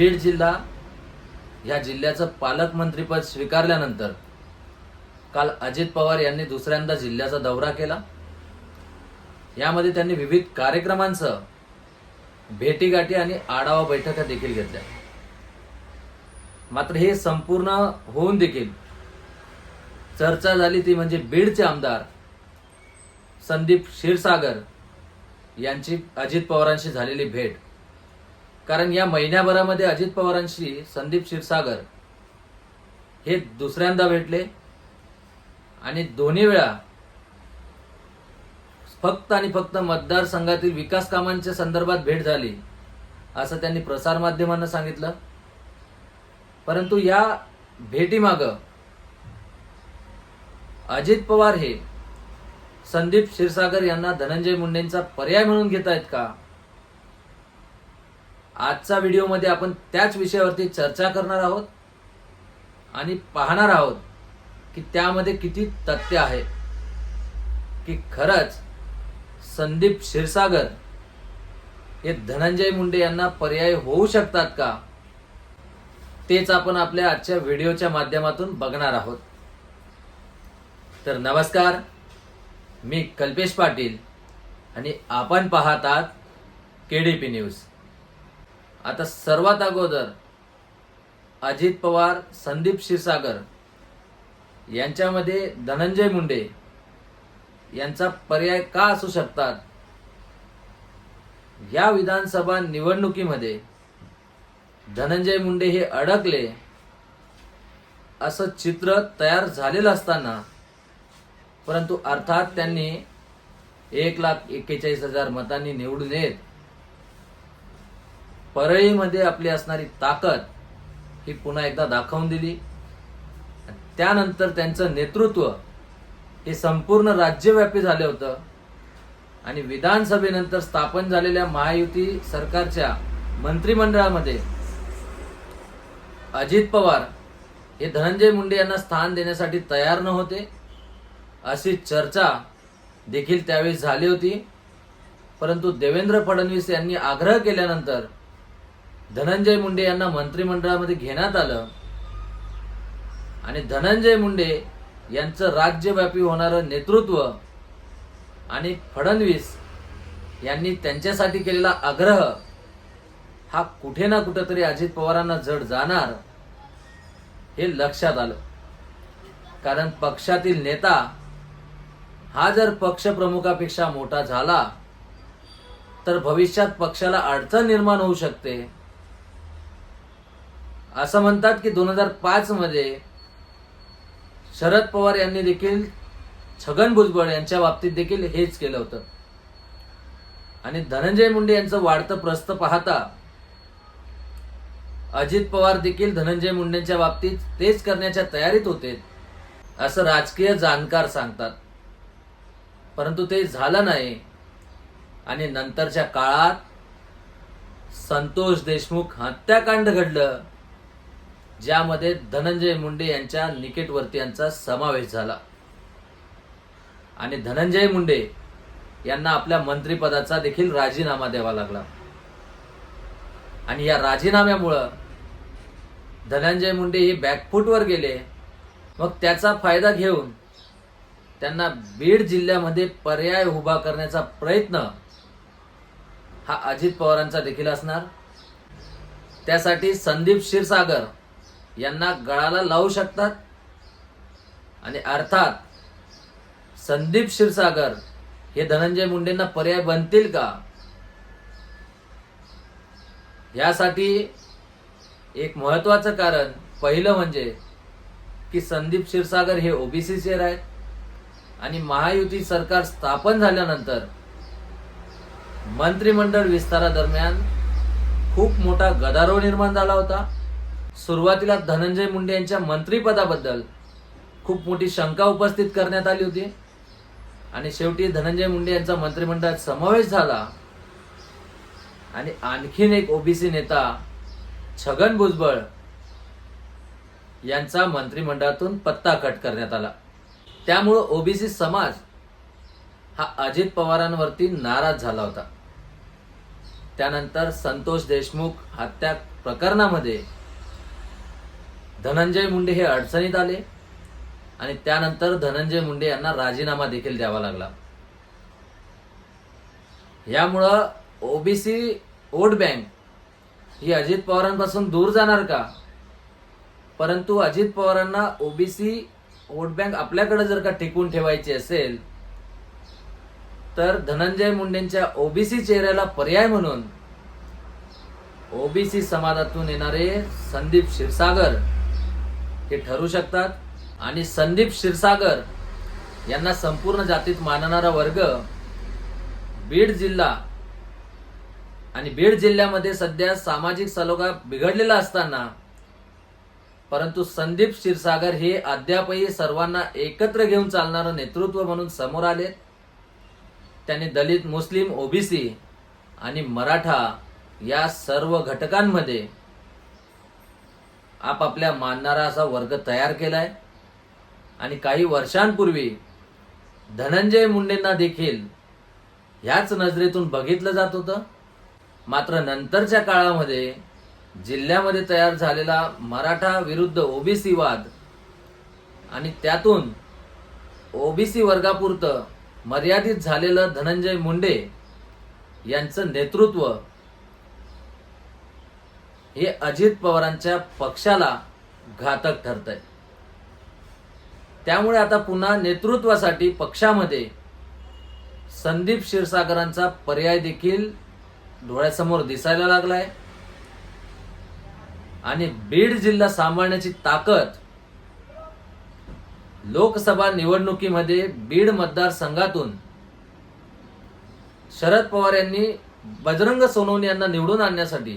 बीड जिल्हा या जिल्ह्याचं पालकमंत्रीपद स्वीकारल्यानंतर काल अजित पवार यांनी दुसऱ्यांदा जिल्ह्याचा दौरा केला. यामध्ये त्यांनी विविध कार्यक्रमांसह भेटीगाठी आणि आढावा बैठका देखील घेतल्या. मात्र हे संपूर्ण होऊन देखील चर्चा झाली ती म्हणजे बीडचे आमदार संदीप क्षीरसागर यांची अजित पवारांशी झालेली भेट. कारण या महिन्याभरामध्ये अजित पवारांशी संदीप क्षीरसागर हे दुसऱ्यांदा भेटले आणि दोन्ही वेळा फक्त आणि फक्त मतदारसंघातील विकास कामांच्या संदर्भात भेट झाली असं त्यांनी प्रसारमाध्यमांना सांगितलं. परंतु या भेटीमाग अजित पवार हे संदीप क्षीरसागर यांना धनंजय मुंडेंचा पर्याय म्हणून घेत आहेत का? आजचा व्हिडिओमध्ये आपण त्याच विषयावरती चर्चा करणार आहोत आणि पाहणार आहोत की त्यामध्ये किती तथ्य आहे. की खरंच संदीप क्षीरसागर हे धनंजय मुंडे यांना पर्याय होऊ शकतात का? तेच आपण आपल्या आजच्या व्हिडिओच्या माध्यमातून बघणार आहोत. तर नमस्कार मी कल्पेश पाटील आणि आपण पाहतात केडीपी न्यूज. आता सर्वात अगोदर अजित पवार संदीप क्षीरसागर यांच्यामध्ये धनंजय मुंडे यांचा पर्याय का असू शकतात? या विधानसभा निवडणुकीमध्ये धनंजय मुंडे हे अडकले असं चित्र तयार झालेलं असताना परंतु अर्थात त्यांनी एक लाख एक्केचाळीस हजार मतांनी निवडून येत परळीमध्ये आपली असणारी ताकद ही पुन्हा एकदा दाखवून दिली. त्यानंतर त्यांचं नेतृत्व हे संपूर्ण राज्यव्यापी झालं होतं. आणि विधानसभेनंतर स्थापन झालेल्या महायुती सरकारच्या मंत्रिमंडळामध्ये अजित पवार हे धनंजय मुंडे यांना स्थान देण्यासाठी तयार नव्हते. अशी चर्चा देखील त्यावेळी झाली होती. परंतु देवेंद्र फडणवीस यांनी आग्रह केल्यानंतर धनंजय मुंडे यांना मंत्रिमंडळामध्ये घेण्यात आलं. आणि धनंजय मुंडे यांचं राज्यव्यापी होणारं नेतृत्व आणि फडणवीस यांनी त्यांच्यासाठी केलेला आग्रह हा कुठे ना कुठेतरी अजित पवारांना जड जाणार हे लक्षात आलं. कारण पक्षातील नेता हा जर पक्षप्रमुखापेक्षा मोठा झाला तर भविष्यात पक्षाला अडचण निर्माण होऊ शकते. असं म्हणतात की दोन हजार पाच मध्ये शरद पवार यांनी देखील छगन भुजबळ यांच्या बाबतीत देखील हेच केलं होतं. आणि धनंजय मुंडे यांचं वाढतं प्रस्त पाहता अजित पवार देखील धनंजय मुंडेंच्या बाबतीत तेच करण्याच्या तयारीत होते असं राजकीय जाणकार सांगतात. परंतु ते झालं नाही. आणि नंतरच्या काळात संतोष देशमुख हत्याकांड घडलं. ज्यामध्ये धनंजय मुंडे यांच्या निकटवर्ती यांचा समावेश झाला. आणि धनंजय मुंडे यांना आपल्या मंत्रिपदाचा देखील राजीनामा द्यावा लागला. आणि या राजीनाम्यामुळं धनंजय मुंडे हे बॅकफूटवर गेले. मग त्याचा फायदा घेऊन त्यांना बीड जिल्ह्यामध्ये पर्याय उभा करण्याचा प्रयत्न हा अजित पवारांचा देखील असणार. त्यासाठी संदीप क्षीरसागर यांना गळाला लावू शकतात. आणि अर्थात संदीप क्षीरसागर हे धनंजय मुंडेंना पर्याय बनतील का? यासाठी एक महत्वाचं कारण पहिलं म्हणजे की संदीप क्षीरसागर हे ओबीसी शेअर आहेत. आणि महायुती सरकार स्थापन झाल्यानंतर मंत्रिमंडळ विस्तारादरम्यान खूप मोठा गदारोळ निर्माण झाला होता. सुरुवातीला धनंजय मुंडे यांच्या मंत्रिपदाबद्दल खूप मोठी शंका उपस्थित करण्यात आली होती. आणि शेवटी धनंजय मुंडे यांचा मंत्रिमंडळात समावेश झाला. आणि आणखीन एक ओबीसी नेता छगन भुजबळ यांचा मंत्रिमंडळातून पत्ता कट करण्यात आला. त्यामुळं ओबीसी समाज हा अजित पवारांवरती नाराज झाला होता. त्यानंतर संतोष देशमुख हत्या प्रकरणामध्ये धनंजय मुंडे हे अडचणीत आले आणि त्यानंतर धनंजय मुंडे यांना राजीनामा देखील द्यावा लागला. यामुळं ओबीसी वोट बँक ही अजित पवारांपासून दूर जाणार का? परंतु अजित पवारांना ओबीसी वोट बँक आपल्याकडे जर का टिकून ठेवायची असेल तर धनंजय मुंडेंच्या ओबीसी चेहऱ्याला पर्याय म्हणून ओबीसी समाजातून येणारे संदीप क्षीरसागर ते ठरू शकतात. आणि संदीप क्षीरसागर यांना संपूर्ण जातीत मानणारा वर्ग बीड जिल्हा आणि बीड जिल्ह्यामध्ये सध्या सामाजिक सलोखा बिघडलेला असताना परंतु संदीप क्षीरसागर हे अद्यापही सर्वांना एकत्र घेऊन चालणारं नेतृत्व म्हणून समोर आले. त्यांनी दलित मुस्लिम ओबीसी आणि मराठा या सर्व घटकांमध्ये आपापल्या मानणारा असा वर्ग तयार केलाय. आणि काही वर्षांपूर्वी धनंजय मुंडेंना देखील ह्याच नजरेतून बघितलं जात होतं. मात्र नंतरच्या काळामध्ये जिल्ह्यामध्ये तयार झालेला मराठा विरुद्ध ओबीसी वाद आणि त्यातून ओबीसी वर्गापुरतं मर्यादित झालेलं धनंजय मुंडे यांचं नेतृत्व हे अजित पवारांच्या पक्षाला घातक ठरत आहे त्यामुळे आता पुन्हा नेतृत्वासाठी पक्षामध्ये संदीप क्षीरसागरांचा पर्याय देखील डोळ्यासमोर दिसायला लागलाय. आणि बीड जिल्हा सांभाळण्याची ताकद लोकसभा निवडणुकीमध्ये बीड मतदारसंघातून शरद पवार यांनी बजरंग सोनवणे यांना निवडून आणण्यासाठी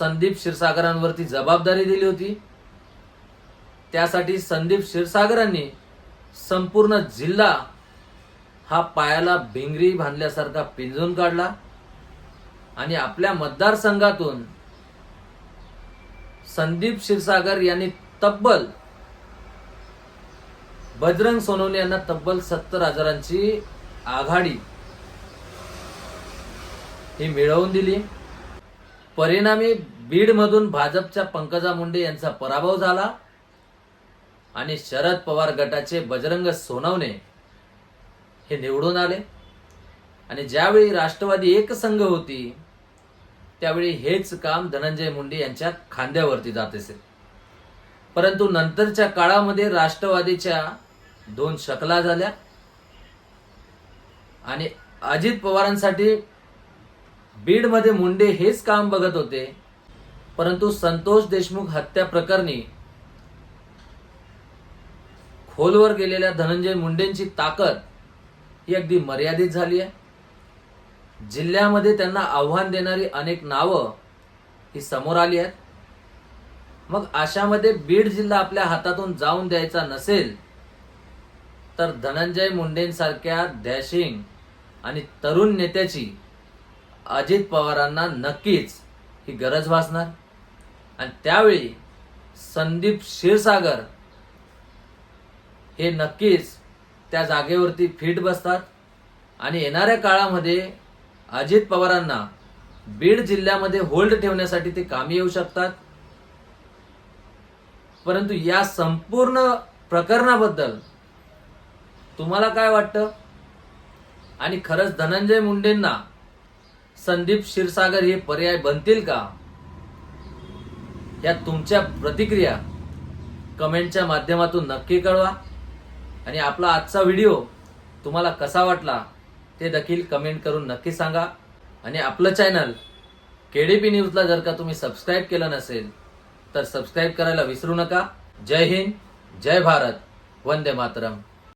संदीप क्षीरसागरांवरती जबाबदारी दिली होती. त्यासाठी संदीप क्षीरसागरांनी संपूर्ण जिल्हा हा पायाला भिंगरी बांधल्यासारखा पिंजून काढला आणि आपल्या मतदारसंघातून संदीप क्षीरसागर यांनी तब्बल बजरंग सोनवणे यांना तब्बल सत्तर हजारांची आघाडी ही मिळवून दिली. परिणामी बीडमधून भाजपच्या पंकजा मुंडे यांचा पराभव झाला आणि शरद पवार गटाचे बजरंग सोनवणे हे निवडून आले. आणि ज्यावेळी राष्ट्रवादी एकसंघ होती त्यावेळी हेच काम धनंजय मुंडे यांच्या खांद्यावरती जात असेल परंतु नंतरच्या काळामध्ये राष्ट्रवादीच्या दोन शकला झाल्या. आणि अजित पवारांसाठी बीडमध्ये मुंडे हेच काम बघत होते परंतु संतोष देशमुख हत्या प्रकरणी खोलवर गेलेल्या धनंजय मुंडेंची ताकद ही अगदी मर्यादित झाली आहे. जिल्ह्यामध्ये त्यांना आव्हान देणारी अनेक नावं ही समोर आली आहेत. मग अशामध्ये बीड जिल्हा आपल्या हातातून जाऊन द्यायचा नसेल तर धनंजय मुंडेंसारख्या डॅशिंग आणि तरुण नेत्याची अजित पवारांना नक्कीच ही गरज भासणार. आणि त्यावेळी संदीप क्षीरसागर हे नक्कीच त्या जागेवरती फिट बसतात. आणि येणाऱ्या काळामध्ये अजित पवारांना बीड जिल्ह्यामध्ये होल्ड ठेवण्यासाठी ते कामी येऊ शकतात. परंतु या संपूर्ण प्रकरणाबद्दल तुम्हाला काय वाटतं? आणि खरंच धनंजय मुंडेंना संदीप क्षीरसागर हे पर्याय बनतील का? या तुमच्या प्रतिक्रिया कमेंटच्या माध्यमातून नक्की कळवा. आणि आपला आजचा व्हिडिओ तुम्हाला कसा वाटला ते देखील कमेंट करून नक्की सांगा. आणि आपलं चॅनल केडीपी न्यूजला जर का तुम्ही सबस्क्राईब केलं नसेल तर सबस्क्राईब करायला विसरू नका. जय हिंद जय भारत वंदे मातरम.